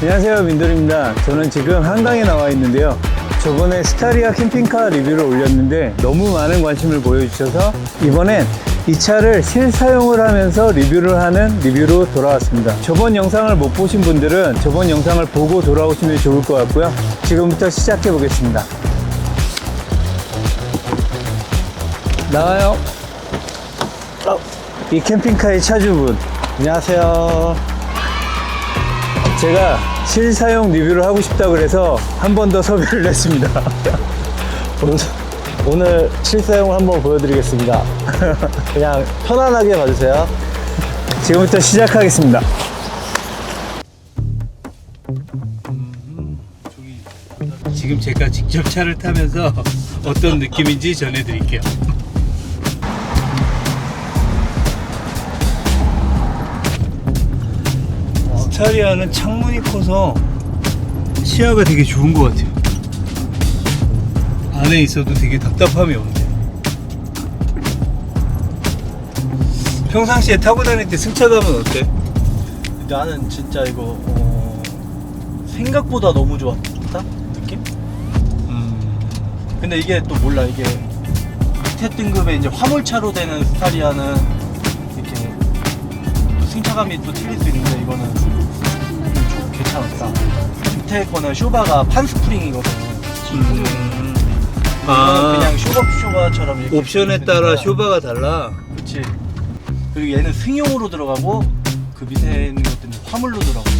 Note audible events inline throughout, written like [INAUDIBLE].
안녕하세요 민돌입니다. 저는 지금 한강에 나와 있는데요. 저번에 스타리아 캠핑카 리뷰를 올렸는데 너무 많은 관심을 보여주셔서 이번엔 이 차를 실사용을 하면서 리뷰를 하는 리뷰로 돌아왔습니다. 저번 영상을 못 보신 분들은 저번 영상을 보고 돌아오시면 좋을 것 같고요. 지금부터 시작해 보겠습니다. 나와요. 어, 이 캠핑카의 차주분. 안녕하세요. 제가 실사용 리뷰를 하고 싶다고 그래서 한 번 더 섭외를 했습니다. [LAUGHS] 오늘, 실사용을 한번 보여드리겠습니다. [LAUGHS] 그냥 편안하게 봐주세요. 지금부터 시작하겠습니다. 지금 제가 직접 차를 타면서 어떤 느낌인지 전해드릴게요. 스타리아는 창문이 커서 시야가 되게 좋은 것 같아요. 안에 있어도 되게 답답함이 없네. 평상시에 타고 다닐 때 승차감은 어때? 나는 진짜 이거 어, 생각보다 너무 좋았다 느낌? 음, 근데 이게 또 몰라 이게 밑에 등급의 이제 화물차로 되는 스타리아는 이렇게 또 승차감이 또 틀릴 수 있는데 이거는 좀 괜찮았다. 밑에 거는 쇼바가 판 스프링이거든. 음. 아, 그냥 쇼바 쇼바처럼 이렇게 옵션에 따라 쇼바가 달라. 그치 그리고 얘는 승용으로 들어가고 그 밑에 있는 것들은 화물로 들어가고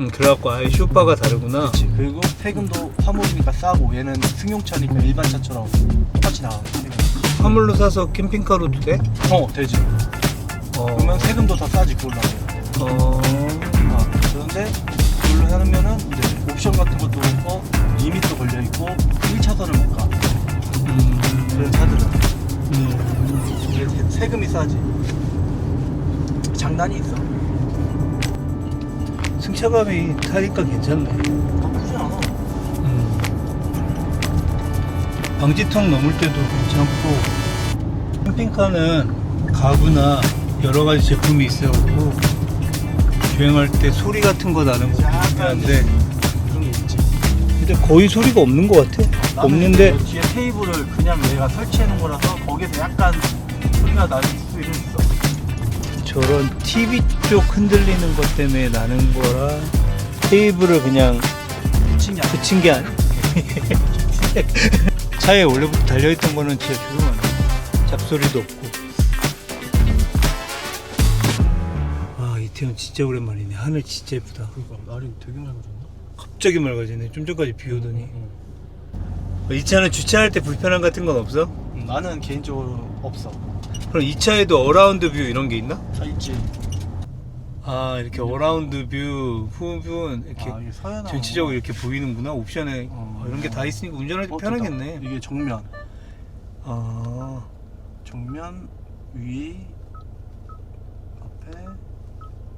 음, 그래갖고 아예 쇼바가 다르구나. 그치 그리고 세금도 화물이니까 싸고 얘는 승용차니까 일반 차처럼 똑같이 나가고 세금 화물로 사서 캠핑카로도 돼? 어 되지 어. 그러면 세금도 다 싸지 그걸로 하면 어. 아, 그런데 그걸로 하면은 이제 옵션 같은 것도 있고 리밋도 걸려 있고 1차선을 못 가 음. 그런 차들은 음. 이게 세- 세금이 싸지 장단이 있어 승차감이 타니까 괜찮네. 나쁘지 않아 음. 방지턱 넘을 때도 괜찮고 캠핑카는 가구나 여러 가지 제품이 있어갖고 주행할 때 소리 같은 거 나는 거 중요한데 근데 거의 소리가 없는 것 같아. 나는 없는데 그 뒤에 테이블을 그냥 내가 설치해 놓은 거라서 거기서 약간 소리가 날수 있어. 저런 TV 쪽 흔들리는 것 때문에 나는 거라 테이블을 그냥 미친 게 아니야. 붙인 게 아니야. [LAUGHS] 차에 원래부터 달려있던 거는 진짜 조용하네. 잡소리도 없고. 아, 이태원 진짜 오랜만이네. 하늘 진짜 예쁘다. 그러니까 날이 되게 맑아졌나? 갑자기 맑아지네. 좀 전까지 비 오더니. 응, 이 차는 주차할 때 불편함 같은 건 없어? 응. 나는 개인적으로 없어. 그럼 이 차에도 어라운드 뷰 이런 게 있나? 다 있지. 아, 이렇게 어라운드 뷰, 후분, 이렇게 아 이게 서연아. 전체적으로 이렇게 보이는구나. 옵션에 어. 이런 게 다 있으니까 운전할 때 어, 편하겠네. 됐다. 이게 정면, 아, 정면, 위, 앞에,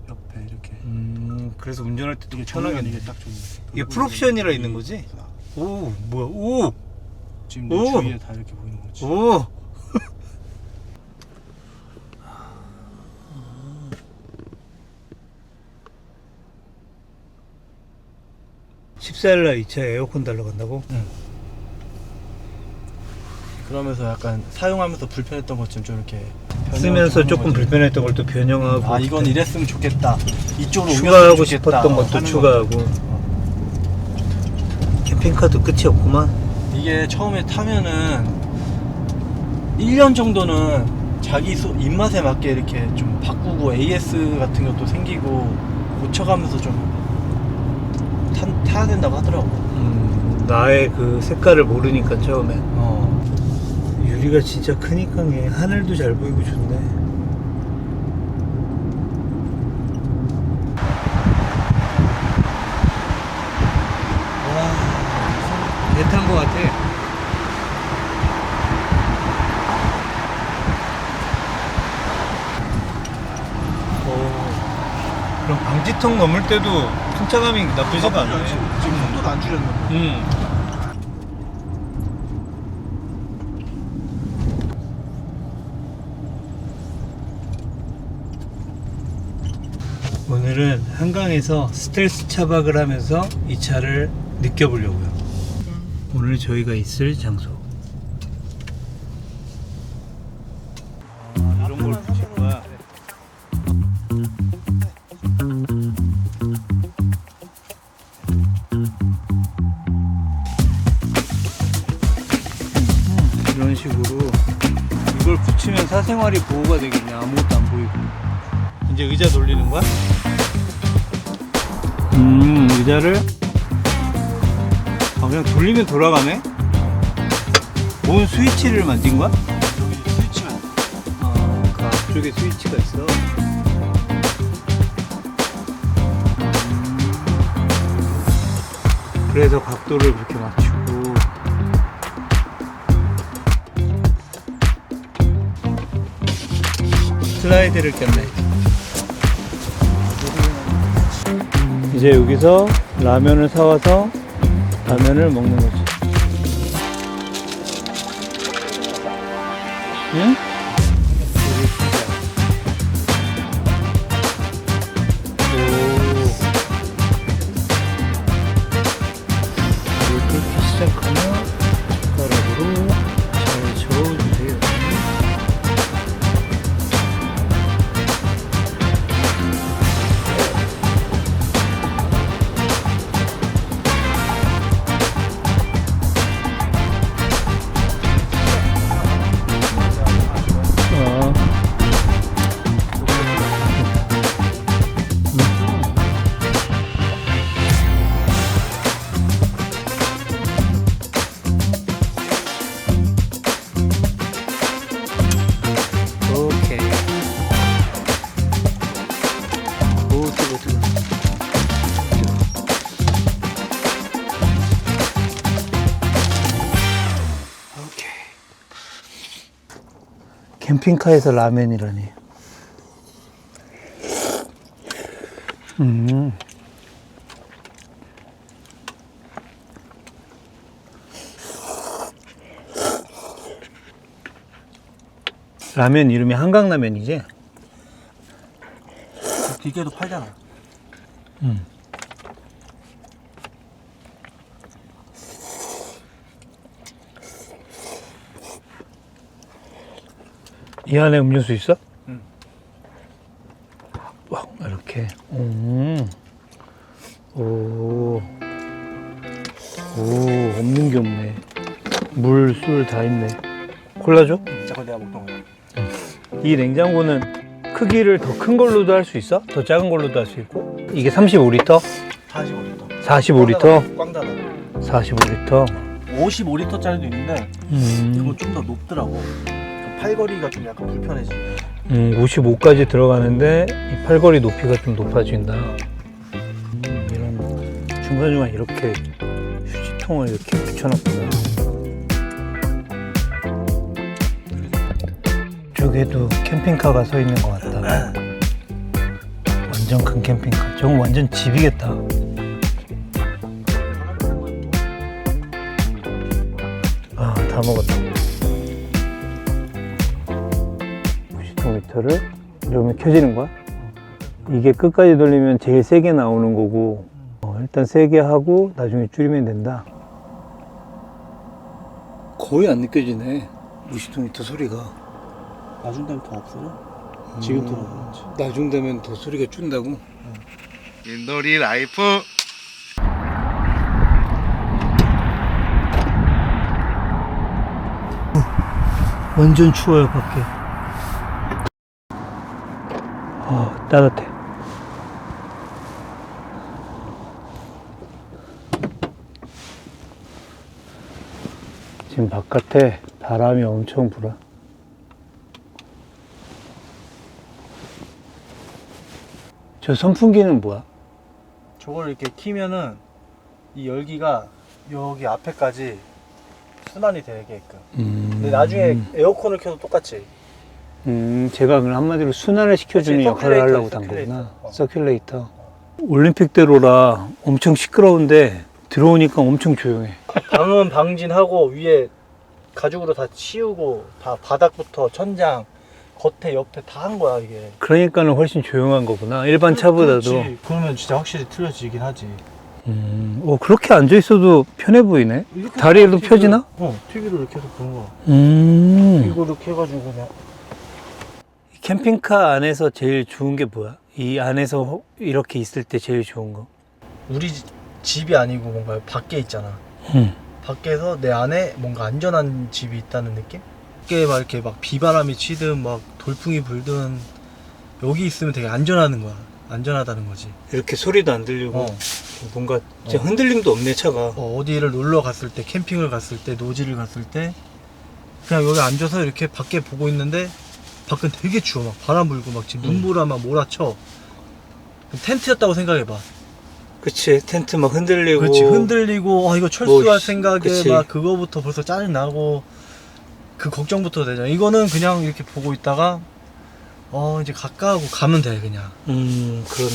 옆에 이렇게. 음, 그래서 운전할 때도 이게 정면 편하겠네. 이게 딱 좋네. 이게 풀옵션이라 있는 거지? 아, 오, 뭐야, 오, 지금 내 오! 주위에 다 이렇게 보이는 거지. 오. [LAUGHS] (14일날) 이 차에 에어컨 달러 간다고? 그러면서 약간 사용하면서 불편했던 것 좀 좀 이렇게 쓰면서 조금 거지. 불편했던 걸 또 변형하고 아 이건 이랬으면 좋겠다 이쪽으로 추가하고 옮겼으면 좋겠다. 싶었던 것도 하는 추가하고 거. 캠핑카도 끝이 없구만. 이게 처음에 타면은 1년 정도는 자기 소- 입맛에 맞게 이렇게 좀 바꾸고 AS 같은 것도 생기고 고쳐가면서 좀 타, 타야 된다고 하더라고. 음, 나의 그 색깔을 모르니까 처음에. 어. 유리가 진짜 크니까 얘 하늘도 잘 보이고 좋네 와, 배탄 거 같아. 그럼 방지턱 넘을 때도 승차감이 나쁘지가 않네. 지금 속도도 안 줄였는데. 음. 오늘은 한강에서 스텔스 차박을 하면서 이 차를 느껴보려고요. 오늘 저희가 있을 장소. 아, 이런 걸 붙일 거야. 이런 식으로 이걸 붙이면 사생활이 보호가 되겠네 아무것도 안 보이고 이제 의자 돌리는 거야? 음 의자를 아 그냥 돌리면 돌아가네? 뭔 스위치를 만진 거야? 여기 스위치가 아, 그 앞쪽에 스위치가 있어. 그래서 각도를 그렇게 맞추고. 슬라이드를 꼈네. 이제 여기서 라면을 사와서 라면을 먹는 거지. 응? 캠핑카에서 라면이라니. 음. 라면 이름이 한강라면이지? 길게도 팔잖아. 음. 이 안에 음료수 있어? 응. 와, 이렇게. 음. 오. 오, 없는 게 없네. 물, 술 다 있네. 콜라 줘? 저거 내가 먹던 거야. 이 냉장고는 크기를 더 큰 걸로도 할 수 있어? 더 작은 걸로도 할 수 있고? 이게 35리터? 45리터. 45리터? 꽝 닫아. 45리터? 55리터짜리도 있는데 음. 이건 좀더 높더라고. 좀 팔거리가 좀 약간 불편해지. 음, 55까지 들어가는데 이 팔걸이 높이가 좀 높아진다. 음, 이런 중간중간 이렇게 휴지통을 이렇게 붙여놨구나. 저기에도 캠핑카가 서 있는 것 같다. 완전 큰 캠핑카. 저건 완전 집이겠다. 아, 다 먹었다. 90m를 이러면 켜지는 거야? 이게 끝까지 돌리면 제일 세게 나오는 거고 어, 일단 세게 하고 나중에 줄이면 된다 거의 안 느껴지네 90m 소리가 나중 되면 더 없어져. 지금 들어보는지. 나중 되면 더 소리가 준다고? 윷놀이 라이프 완전 추워요 밖에 어 따뜻해 지금 바깥에 바람이 엄청 불어 저 선풍기는 뭐야? 저걸 이렇게 키면은 이 열기가 여기 앞에까지 순환이 되게끔. 음... 근데 나중에 에어컨을 켜도 똑같이 음, 제가 그럼 한마디로 순환을 시켜주는 그치, 역할을 서큘레이터, 하려고 단. 거구나. 어. 서큘레이터. 올림픽대로라 엄청 시끄러운데 들어오니까 엄청 조용해. 방은 방진하고 위에 가죽으로 다 치우고 다 바닥부터 천장 겉에 옆에 다 한 거야 이게. 그러니까는 훨씬 조용한 거구나. 일반 차보다도. 그렇지. 그러면 진짜 확실히 틀려지긴 하지. 음, 어, 그렇게 앉아 있어도 편해 보이네. 이렇게 다리도 TV를 펴지나? 어, TV로 이렇게 해서 보는 거야. 음. 이거 이렇게 해가지고 그냥. 캠핑카 안에서 제일 좋은 게 뭐야? 이 안에서 허- 이렇게 있을 때 제일 좋은 거. 우리 지- 집이 아니고 뭔가 밖에 있잖아. 음. 밖에서 내 안에 뭔가 안전한 집이 있다는 느낌? 밖에 막 이렇게 막 비바람이 치든 막 돌풍이 불든 여기 있으면 되게 안전하는 거야. 안전하다는 거지. 이렇게 소리도 안 들리고 어. 뭔가 진짜 어. 흔들림도 없네 차가. 어, 어디를 놀러 갔을 때, 캠핑을 갔을 때, 노지를 갔을 때 그냥 여기 앉아서 이렇게 밖에 보고 있는데 밖은 되게 추워. 막 바람 불고 막 지금 음. 눈보라 막 몰아쳐. 텐트였다고 생각해봐. 그치 텐트 막 흔들리고. 그렇지 흔들리고 아 이거 철수할 뭐, 씨, 생각에 그치. 막 그거부터 벌써 짜증 나고 그 걱정부터 되잖아 이거는 그냥 이렇게 보고 있다가 어 이제 가까우고 가면 돼 그냥 음 그렇네.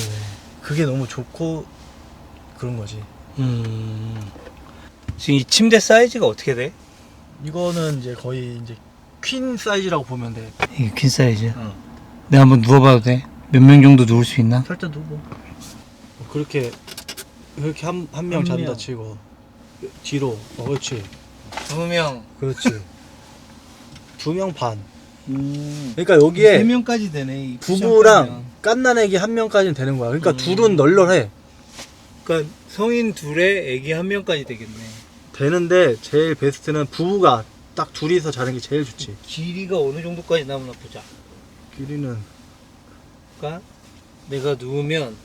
그게 너무 좋고 그런 거지 음. 지금 이 침대 사이즈가 어떻게 돼? 이거는 이제 거의 이제 퀸 사이즈라고 보면 돼 이게 긴 사이즈. 어. 내가 한번 누워봐도 돼? 몇 명 정도 누울 수 있나? 살짝 누워 그렇게 그렇게 한 한 명 한 잔다 명. 치고 뒤로 어 그렇지 두 명. 그렇지 [LAUGHS] 두 명 반 음. 그러니까 여기에 세 명까지 되네. 이 부부랑 깐난애기 한 명까지는 되는 거야. 그러니까 음. 둘은 널널해. 그러니까 성인 둘에 애기 한 명까지 되겠네. 되는데 제일 베스트는 부부가 딱 둘이서 자는 게 제일 좋지. 길이가 어느 정도까지 나오나 보자. 길이는 그러니까 내가 누우면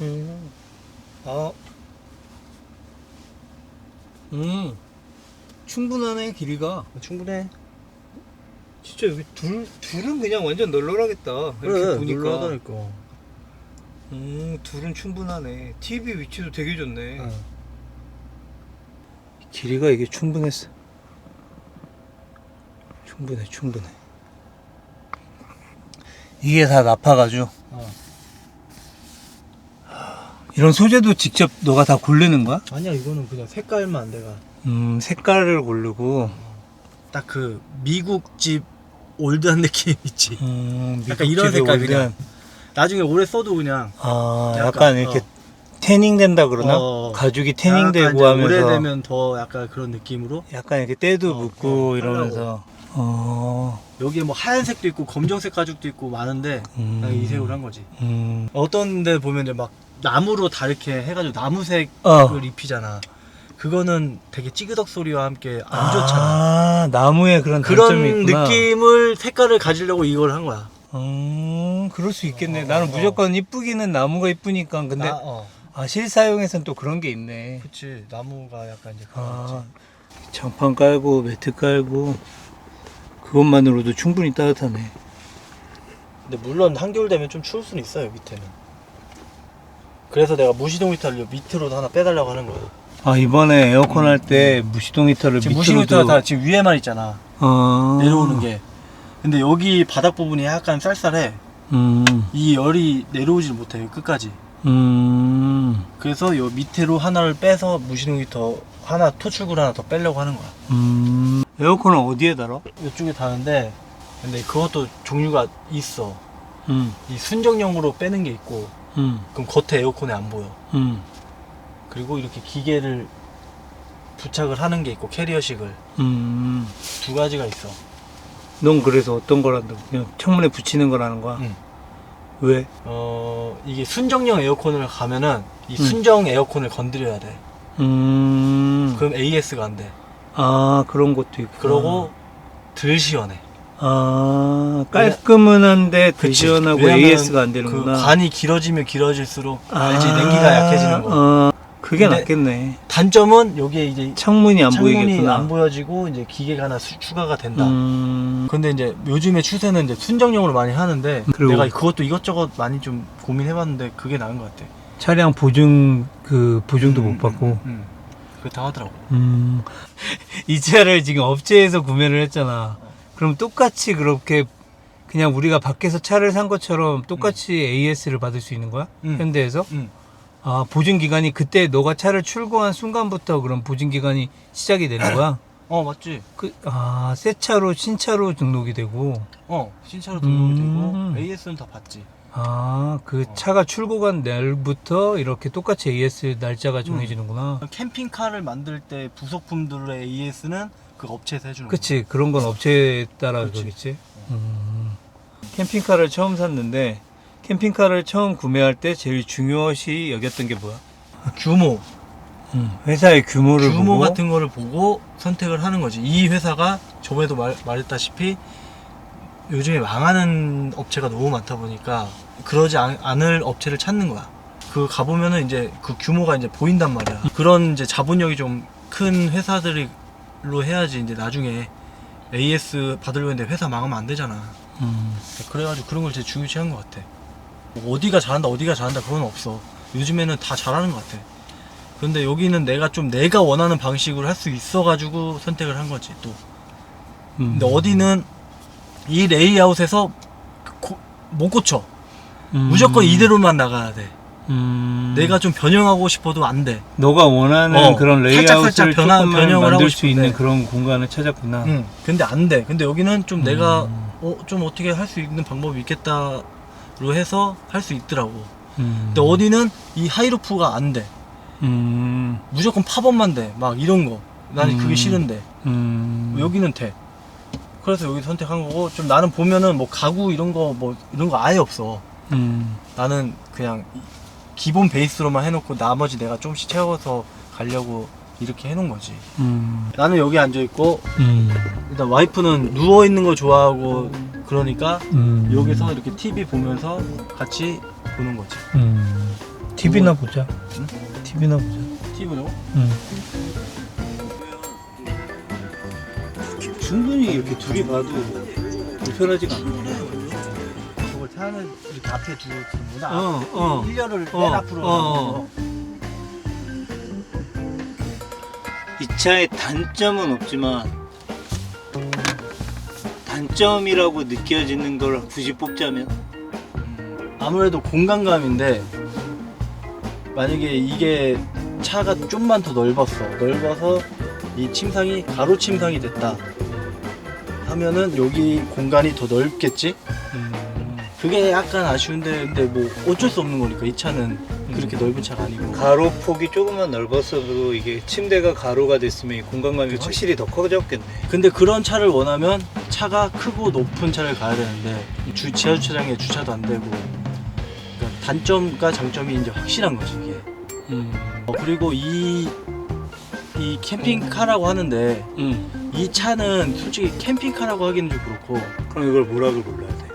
음. 아. 음. 충분하네 길이가. 충분해. 진짜 여기 둘 둘은 그냥 완전 널널하겠다. 이렇게 보니까. 널널하다니까. 음, 둘은 충분하네. TV 위치도 되게 좋네. 어. 길이가 이게 충분했어. 충분해, 충분해. 이게 다 나파가지고. 어. 이런 소재도 직접 너가 다 고르는 거야? 아니야 이거는 그냥 색깔만 내가 음, 색깔을 고르고. 딱 그 미국 집 올드한 느낌 있지. 음, 약간 이런 색깔 그냥. 나중에 오래 써도 그냥 아, 약간, 약간, 이렇게 어. 태닝 된다 그러나? 어. 가죽이 태닝되고 하면서. 오래되면 더 약간 그런 느낌으로 약간 이렇게 때도 어, 묻고 어, 이러면서. 어, 여기에 뭐 하얀색도 있고 검정색 가죽도 있고 많은데 음. 그냥 이 색으로 한 거지. 음. 어떤 데 보면 이제 막 나무로 다 이렇게 해가지고 나무색을 어. 입히잖아. 그거는 되게 찌그덕 소리와 함께 안 좋잖아. 아, 나무에 그런 그런 있구나. 느낌을 색깔을 가지려고 이걸 한 거야. 음, 그럴 수 있겠네. 어, 나는 어. 무조건 이쁘기는 나무가 이쁘니까. 근데 나, 어, 아, 실사용에선 또 그런 게 있네. 그치. 나무가 약간 이제 그런 아, 거지. 장판 깔고 매트 깔고 그것만으로도 충분히 따뜻하네. 근데 물론 한겨울 되면 좀 추울 수는 있어요 밑에는. 그래서 내가 무시동 히터를 밑으로도 하나 빼달라고 하는 거야. 아, 이번에 에어컨 할 때 무시동 히터를 지금 무시동 히터가 다 지금 위에만 있잖아. 어... 내려오는 게. 근데 여기 바닥 부분이 약간 쌀쌀해. 음, 이 열이 내려오질 못해 끝까지. 음, 그래서 요 밑으로 하나를 빼서 무시동 히터 하나 토출구를 하나 더 빼려고 하는 거야. 음. 에어컨은 어디에 달아? 이쪽에 다는데 근데 그것도 종류가 있어. 음, 이 순정용으로 빼는 게 있고 음, 그럼 겉에 에어컨에 안 보여. 음, 그리고 이렇게 기계를 부착을 하는 게 있고 캐리어식을 음. 두 가지가 있어. 넌 그래서 어떤 거란다? 그냥 창문에 붙이는 거라는 거야? 응. 왜? 어 이게 순정용 에어컨을 가면은 이 음. 순정 에어컨을 건드려야 돼. 음. 그럼 AS가 안 돼. 아 그런 것도 있고. 그러고 덜 시원해. 아 깔끔은 한데 덜 그치. 시원하고 왜냐면 AS가 안 되는구나. 그 관이 길어지면 길어질수록 아, 알지 냉기가 약해지는 거. 어, 그게 근데 낫겠네. 단점은 여기에 이제 창문이 안 창문이 보이겠구나. 안 보여지고 이제 기계가 하나 수- 추가가 된다. 음, 근데 이제 요즘에 추세는 이제 순정용으로 많이 하는데 그리고- 내가 그것도 이것저것 많이 좀 고민해봤는데 그게 나은 것 같아. 차량 보증 그 보증도 음, 못 받고. 음, 음. 그렇다고 하더라고. 음. [LAUGHS] 이 차를 지금 업체에서 구매를 했잖아. 그럼 똑같이 그렇게 그냥 우리가 밖에서 차를 산 것처럼 똑같이 AS를 받을 수 있는 거야? 음. 현대에서? 응. 아 보증 기간이 그때 너가 차를 출고한 순간부터 그럼 보증 기간이 시작이 되는 [COUGHS] 거야? 어 맞지. 그아 새 차로 신차로 등록이 되고 어 신차로 등록이 음. 되고 AS는 다 받지. 아그 어. 차가 출고간 날부터 이렇게 똑같이 AS 날짜가 정해지는구나. 캠핑카를 만들 때 부속품들의 AS는 그 업체에서 해주는 그치 그런 건 업체에 따라 그치. 그러겠지. 음. 캠핑카를 처음 샀는데 캠핑카를 처음 구매할 때 제일 중요시 여겼던 게 뭐야? 규모, 회사의 규모를 규모 보고 같은 거를 보고 선택을 하는 거지. 이 회사가 저번에도 말, 말했다시피 요즘에 망하는 업체가 너무 많다 보니까 그러지 않, 않을 업체를 찾는 거야. 그 가보면은 이제 그 규모가 이제 보인단 말이야. 그런 이제 자본력이 좀 큰 회사들로 해야지 이제 나중에 AS 받으려고 했는데 회사 망하면 안 되잖아. 음. 그래가지고 그런 걸 제일 중요시 한 것 같아. 뭐 어디가 잘한다, 어디가 잘한다, 그건 없어. 요즘에는 다 잘하는 것 같아. 그런데 여기는 내가 좀 내가 원하는 방식으로 할 수 있어가지고 선택을 한 거지, 또. 음. 근데 어디는 이 레이아웃에서 고- 못 고쳐. 음. 무조건 이대로만 나가야 돼. 음. 내가 좀 변형하고 싶어도 안 돼. 너가 원하는 어, 그런 살짝 레이아웃을 살짝 변화- 조금만 변형을 만들 하고 수 있는. 그런 공간을 찾았구나. 응. 근데 안 돼. 근데 여기는 좀 내가, 음. 어, 좀 어떻게 할 수 있는 방법이 있겠다로 해서 할 수 있더라고. 음. 근데 어디는 이 하이루프가 안 돼. 음. 무조건 팝업만 돼. 막 이런 거. 나는 음. 그게 싫은데. 음. 여기는 돼. 그래서 여기 선택한 거고, 좀 나는 보면은 뭐 가구 이런 거 뭐 이런 거 아예 없어. 음. 나는 그냥 이- 기본 베이스로만 해놓고 나머지 내가 조금씩 채워서 가려고 이렇게 해놓은 거지. 음. 나는 여기 앉아 있고, 음. 일단 와이프는 누워 있는 거 좋아하고, 그러니까 음. 여기서 이렇게 TV 보면서 같이 보는 거지. 음. TV나 보자. 응? TV나 보자. TV로? 음. 충분히 이렇게 둘이 봐도 불편하지가 않아. 그걸 차는 이렇게 앞에 두고 두는구나. 어, 어. 일렬을 어, 맨 앞으로. 어, 어. 이 차의 단점은 없지만 단점이라고 느껴지는 걸 굳이 뽑자면 아무래도 공간감인데 만약에 이게 차가 좀만 더 넓었어. 넓어서 이 침상이 가로 침상이 됐다 하면은 여기 공간이 더 넓겠지? 그게 약간 아쉬운데 근데 뭐 어쩔 수 없는 거니까 이 차는 그렇게 넓은 차가 아니고. 가로 폭이 조금만 넓었어도 이게 침대가 가로가 됐으면 이 공간감이 그치. 확실히 더 커졌겠네. 근데 그런 차를 원하면 차가 크고 높은 차를 가야 되는데 주 지하 주차장에 주차도 안 되고. 그러니까 단점과 장점이 이제 확실한 거지. 이게 음. 어, 그리고 이, 이 캠핑카라고 하는데 음. 이 차는 솔직히 캠핑카라고 하기는 좀 그렇고 그럼 이걸 뭐라고 불러야 돼?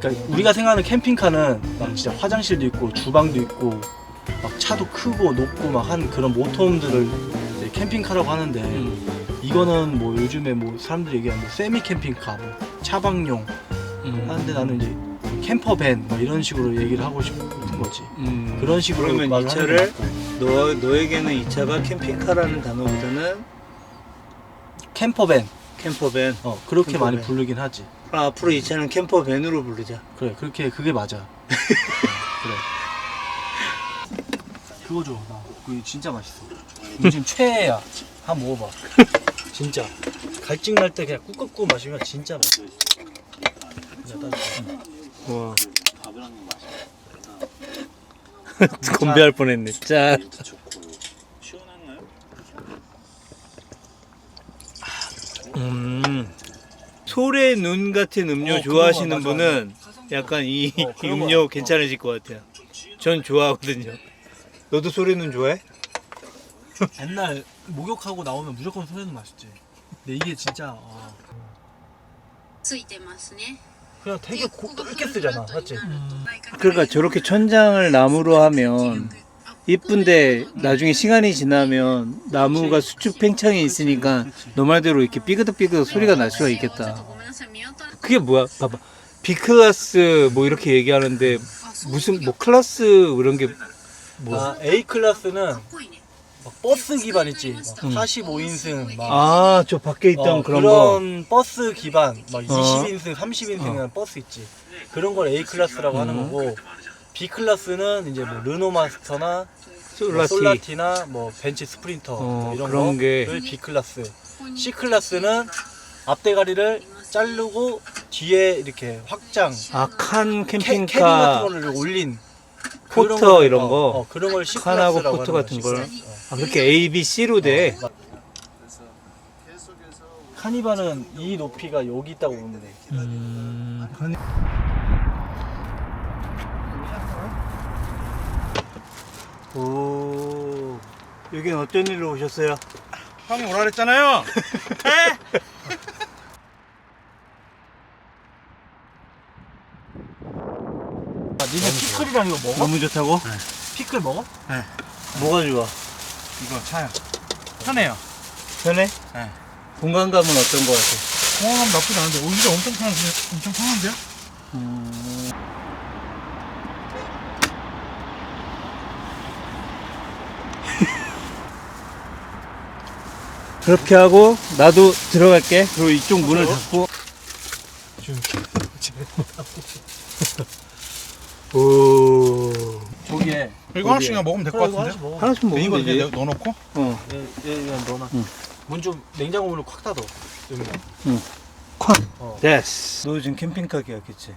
그러니까 우리가 생각하는 캠핑카는 막 진짜 화장실도 있고 주방도 있고 막 차도 크고 높고 막 한 그런 모터홈들을 이제 캠핑카라고 하는데 음. 이거는 뭐 요즘에 뭐 사람들이 얘기하는 뭐 세미 캠핑카 뭐 차박용 음. 하는데 나는 이제 캠퍼밴 뭐 이런 식으로 얘기를 하고 싶은 거지 음. 그런 식으로 그러면 이 차를. 너 너에게는 이 차가 캠핑카라는 단어보다는 캠퍼밴 캠퍼밴. 어 그렇게 많이 캠퍼밴. 부르긴 하지 그럼 앞으로 이 차는 캠퍼밴으로 부르자. 그래 그렇게 그게 맞아 [LAUGHS] 어, 그래 그거 줘 나. 그거 진짜 맛있어 요즘 최애야 한 번 먹어봐 진짜 갈증 날 때 그냥 꾹꾹꾹 마시면 진짜 맛있어 그냥 따뜻해. 와. [LAUGHS] 건배할 뻔했네. 짠. 음. 소래 눈 같은 음료 어, 그거 좋아하시는 맞아, 분은 약간 이 어, 그런 거 음료 같아. 괜찮으실 것 같아요. 전 좋아하거든요. 너도 소래 눈 좋아해? [LAUGHS] 옛날 목욕하고 나오면 무조건 소래는 맛있지 근데 이게 진짜 아, ついてますね。 그냥 되게 고, 넓게 쓰잖아 맞지? 음. 그러니까, 그러니까 저렇게 천장을 나무로 하면 이쁜데 나중에 시간이 지나면 나무가 수축 팽창이 있으니까 너 말대로 이렇게 삐그덕삐그덕 소리가 날 수가 있겠다. 그게 뭐야? 봐봐. B클래스 뭐 이렇게 얘기하는데 무슨 뭐 클래스 이런 게 뭐. 아, A 클래스는 막 버스 기반 있지. 막 45인승 막 아, 저 밖에 있던 어, 그런 거. 그런 버스 기반 막 어. 20인승, 30인승이라는 버스 있지. 그런 걸 A 클래스라고 하는 음. 거고 B 클래스는 이제 뭐 르노 마스터나 뭐 솔라티. 솔라티나 뭐 벤치 스프린터 어, 이런 그런 게. 거를 B 클래스. C 클래스는 앞대가리를 자르고 뒤에 이렇게 확장 아, 칸 캐, 캐리 같은 캠핑카. 거를 올린 포터 걸, 이런 어, 거. 어, 그런 걸 C 칸하고 클래스라고 포터 하는 같은 거야, 걸. 아, 그렇게 A, B, C로 돼. 어, 카니발은 이 높이가 여기 있다고 보면 돼. 음, 오, 여긴 어쩐 일로 오셨어요? 형이 오라 그랬잖아요. [LAUGHS] 아, 니네 피클이랑 이거 먹어? 너무 좋다고? 피클 먹어? 뭐가 좋아? 이거 차요. 편해요. 편해? 네. 공간감은 어떤 거 같아? 공항은 나쁘지 않은데 오히려 엄청 편한데 엄청 편한데요? [LAUGHS] 그렇게 하고 나도 들어갈게. 그리고 이쪽 문을 닫고. 오. 이거 하나씩 그냥 먹으면 될 것 같은데? 하나씩 먹어. 하나씩 먹으면 이거 되지. 그냥 넣어놓고 어. 얘, 얘 그냥 넣어놔. 응. 문좀 냉장고 문을 콱 닫아. 여기. 콱. 어. 됐어. 너 지금 캠핑카 계약했지?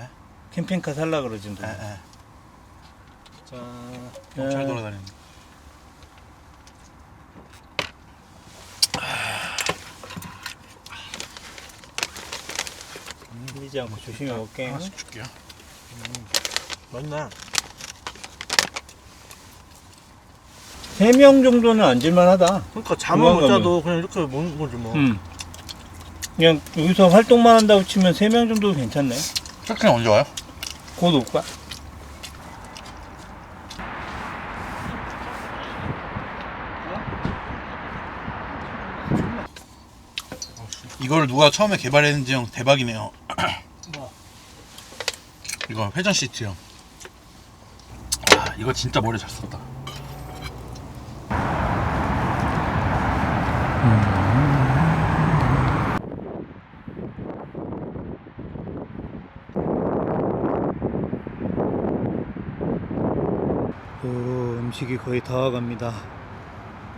에? 캠핑카 살라 그러지 너. 예, 예. 자, 어, 잘 돌아다니는 흘리지 않고 조심히 먹게. 하나씩 줄게요 맞나? 세명 정도는 앉을만 하다. 그러니까 잠을 못 자도 그냥 이렇게 먹는 거지 뭐. 음. 그냥 여기서 활동만 한다고 치면 세명 정도 괜찮네. 쇼핑 언제 와요? 곧 올까? 이걸 누가 처음에 개발했는지 형 대박이네요 뭐? [CLEARS THROAT] 이거 회전 시트요 아 이거 진짜 머리 잘 썼다 오, 음식이 거의 다 와갑니다.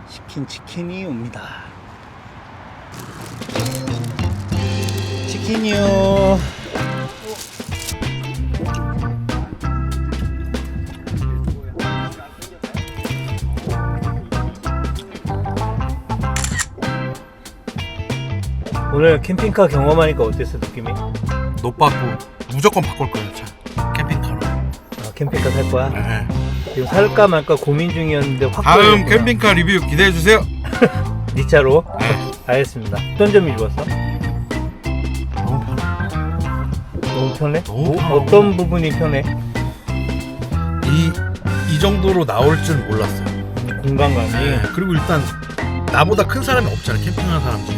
치킨 치킨이 옵니다. 치킨이요. 오늘 캠핑카 경험하니까 어땠어 느낌이? 못 받고 무조건 바꿀 거예요 차 캠핑카로 아, 캠핑카 살 거야? 네. 지금 살까 말까 고민 중이었는데 확 다음 걸렸구나. 캠핑카 리뷰 기대해 주세요 [LAUGHS] 네 차로? 네. 알겠습니다. 어떤 점이 좋았어? 너무 편해 너무 편해? 너무 뭐, 편하고. 어떤 부분이 편해? 이, 이 정도로 나올 줄 몰랐어요 공간감이. 네. 그리고 일단 나보다 큰 사람이 없잖아 캠핑하는 사람 중에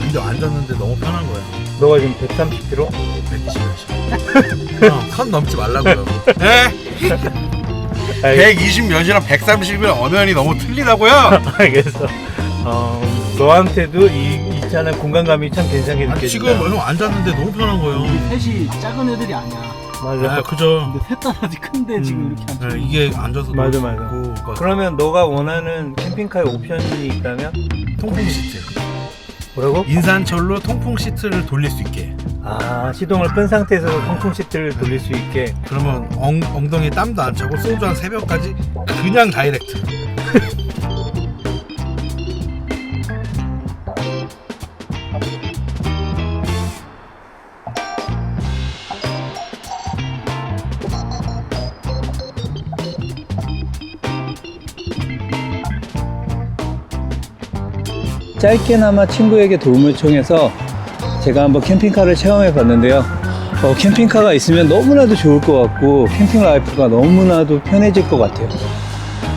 근데 앉았는데 너무 편한 거야 너가 지금 130kg? 120몇이요 형, 선 넘지 말라고요 네? 120 몇이랑 130이랑 엄연히 너무 틀리다고요 [LAUGHS] 알겠어. 어, 너한테도 이, 이 차는 공간감이 참 괜찮게 아니, 느껴진다. 지금 형 앉았는데 너무 편한 거예요 셋이 작은 애들이 아니야. 맞아. 아 그죠 근데 셋 다지 큰데 지금 이렇게 앉아. 네, 이게 앉아서 맞아, 맞아. 그러니까 그러면 너가 원하는 캠핑카의 옵션이 있다면? 통풍 시트 뭐라고? 인산철로 통풍 시트를 돌릴 수 있게 아, 시동을 끈 상태에서 통풍 시트를 돌릴 수 있게. 그러면 엉, 엉덩이에 땀도 안 차고 소주 한 3병까지 그냥 다이렉트 짧게나마 친구에게 도움을 청해서 제가 한번 캠핑카를 체험해 봤는데요. 어, 캠핑카가 있으면 너무나도 좋을 것 같고 캠핑 라이프가 너무나도 편해질 것 같아요.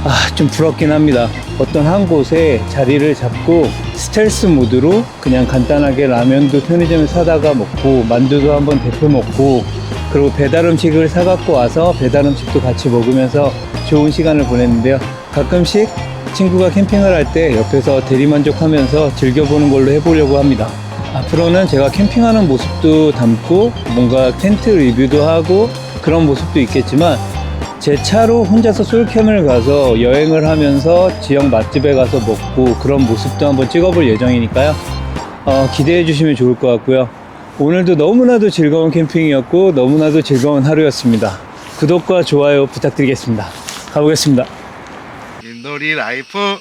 아, 좀 부럽긴 합니다. 어떤 한 곳에 자리를 잡고 스텔스 모드로 그냥 간단하게 라면도 편의점에 사다가 먹고 만두도 한번 데펴 먹고 그리고 배달 음식을 사갖고 와서 배달 음식도 같이 먹으면서 좋은 시간을 보냈는데요. 가끔씩 친구가 캠핑을 할 때 옆에서 대리만족하면서 즐겨보는 걸로 해보려고 합니다. 앞으로는 제가 캠핑하는 모습도 담고 뭔가 텐트 리뷰도 하고 그런 모습도 있겠지만 제 차로 혼자서 솔캠을 가서 여행을 하면서 지역 맛집에 가서 먹고 그런 모습도 한번 찍어볼 예정이니까요. 어, 기대해 주시면 좋을 것 같고요. 오늘도 너무나도 즐거운 캠핑이었고 너무나도 즐거운 하루였습니다. 구독과 좋아요 부탁드리겠습니다. 가보겠습니다. 민돌이 라이프